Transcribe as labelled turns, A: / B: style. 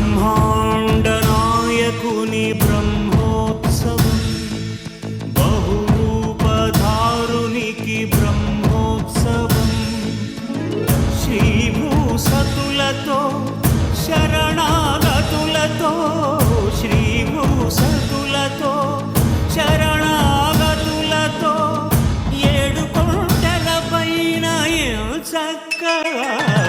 A: బ్రహ్మాండ నాయకుని బ్రహ్మోత్సవం బహురూపధారునికి బ్రహ్మోత్సవం శ్రీభూసతులతో శరణాగతులతో శ్రీభూసతులతో శరణాగతులతో ఏడు కొండల పైన చక్కగా